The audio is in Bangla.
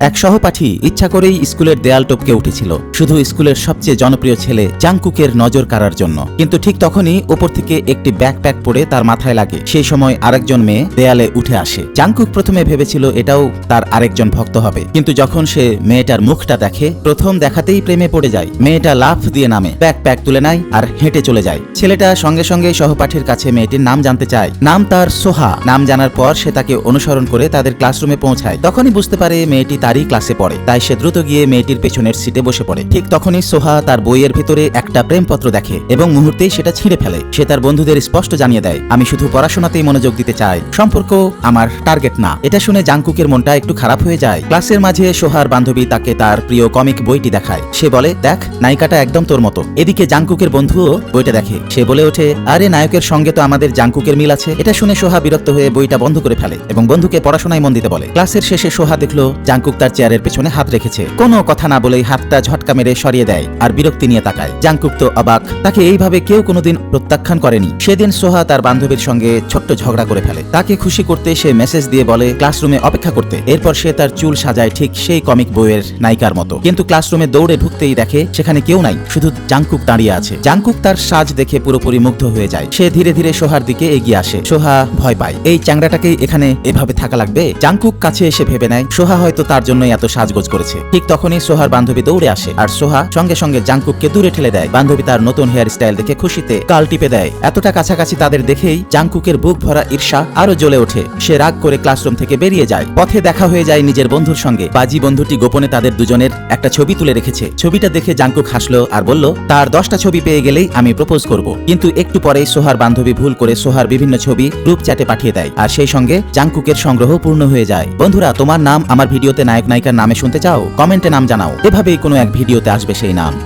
এক সহপাঠী ইচ্ছা করেই স্কুলের দেয়াল টপকে উঠেছিল। শুধু স্কুলের সবচেয়ে জনপ্রিয় ছেলে জাংকুকের নজর কাড়ার জন্য। কিন্তু ঠিক তখনই ওপর থেকে একটি ব্যাকপ্যাক পড়ে তার মাথায় লাগে। সেই সময় আরেকজন মেয়ে দেয়ালে উঠে আসে। জাংকুক প্রথমে ভেবেছিল এটাও তার আরেকজন ভক্ত হবে। কিন্তু যখন সে মেয়েটার মুখটা দেখে, প্রথম দেখাতেই প্রেমে পড়ে যায়। মেয়েটা লাফ দিয়ে নামে, ব্যাকপ্যাক তুলে নেয় আর হেঁটে চলে যায়। ছেলেটা সঙ্গে সঙ্গে সহপাঠীর কাছে মেয়েটির নাম জানতে চায়। নাম তার সোহা। নাম জানার পর সে তাকে অনুসরণ করে তাদের ক্লাসরুমে পৌঁছায়। তখনই বুঝতে পারে মেয়েটি তারই ক্লাসে পড়ে। তাই সে দ্রুত গিয়ে মেয়েটির পেছনের সিটে বসে পড়ে। ঠিক তখনই সোহা তার বইয়ের ভিতরে একটা প্রেমপত্র দেখে এবং মুহূর্তেই সেটা ছিঁড়ে ফেলে। সে তার বন্ধুদের স্পষ্ট জানিয়ে দেয়, আমি শুধু পড়াশোনাতেই মনোযোগ দিতে চাই। সম্পর্ক আমার টার্গেট না। এটা শুনে জাংকুকের মনটা একটু খারাপ হয়ে যায়। ক্লাসের মাঝে সোহার বান্ধবী তাকে তার প্রিয় কমিক বইটি দেখায়। সে বলে, দেখ, নায়িকাটা একদম তোর মতো। এদিকে জাংকুকের বন্ধুও বইটা দেখে। সে বলে ওঠে, আরে, নায়কের সঙ্গে তো আমাদের জাংকুকের মিল আছে। এটা শুনে সোহা বিরক্ত হয়ে বইটা বন্ধ করে ফেলে এবং বন্ধুকে পড়াশোনায় মন দিতে বলে। ক্লাসের শেষে সোহা দেখল, জাংকুক তার চেয়ারের পেছনে হাত রেখেছে। কোনো কথা না বলেই হাতটা ঝটকা মেরে সরিয়ে দেয় আর বিরক্তি নিয়ে তাকায়। জাংকুক তো অবাক, তাকে এইভাবে কেউ কোনোদিন প্রত্যাখ্যান করেনি। সেদিন সোহা তার বান্ধবীর সঙ্গে ছোট্ট ঝগড়া করে ফেলে। তাকে খুশি করতে সে মেসেজ দিয়ে বলে, ক্লাসরুমে অপেক্ষা করতে। এরপর সে তার চুল সাজায় ঠিক সেই কমিক বইয়ের নায়িকার মতো। কিন্তু ক্লাসরুমে দৌড়ে ঢুকতেই দেখে সেখানে কেউ নাই, শুধু জাংকুক দাঁড়িয়ে আছে। জাংকুক তার সাজ দেখে পুরোপুরি মুগ্ধ হয়ে যায়। সে ধীরে ধীরে সোহার দিকে এগিয়ে আসে। সোহা ভয় পায়। এই চ্যাংড়াটাকেই এখানে এভাবে থাকা লাগবে? জাংকুক কাছে এসে ভেবে নেয়, সোহা হয়তো তার জন্যই এত সাজগোজ করেছে। ঠিক তখনই সোহার বান্ধবী দৌড়ে আসে আর সোহা সঙ্গে সঙ্গে জাংকুককে দূরে ঠেলে দেয়। বান্ধবী তার নতুন হেয়ার স্টাইল দেখে খুশিতে কাল টিপে দেয়। এতটা কাছাকাছি তাদের দেখেই জাংকুকের বুক ভরা ঈর্ষা আরও জ্বলে ওঠে। সে রাগ করে ক্লাসরুম থেকে বেরিয়ে যায়। পথে দেখা হয়ে যায় নিজের বন্ধুর সঙ্গে। বাজি বন্ধুটি গোপনে তাদের দুজনের একটা ছবি তুলে রেখেছে। ছবিটা দেখে জাংকুক হাসলো আর বলল, তার দশটা ছবি পেয়ে গেলেই আমি প্রপোজ করব। কিন্তু একটু পরেই সোহার বান্ধবী ভুল করে সোহার বিভিন্ন ছবি গ্রুপ চ্যাটে পাঠিয়ে দেয়। আর সেই সঙ্গে জাংকুকের সংগ্রহ পূর্ণ হয়ে যায়। বন্ধুরা, তোমার নাম আমার ভিডিওতে নায়ক নায়িকার নামে শুনতে চাও? কমেন্টে নাম জানাও। এভাবেই কোনো এক ভিডিওতে আসবে সেই নাম।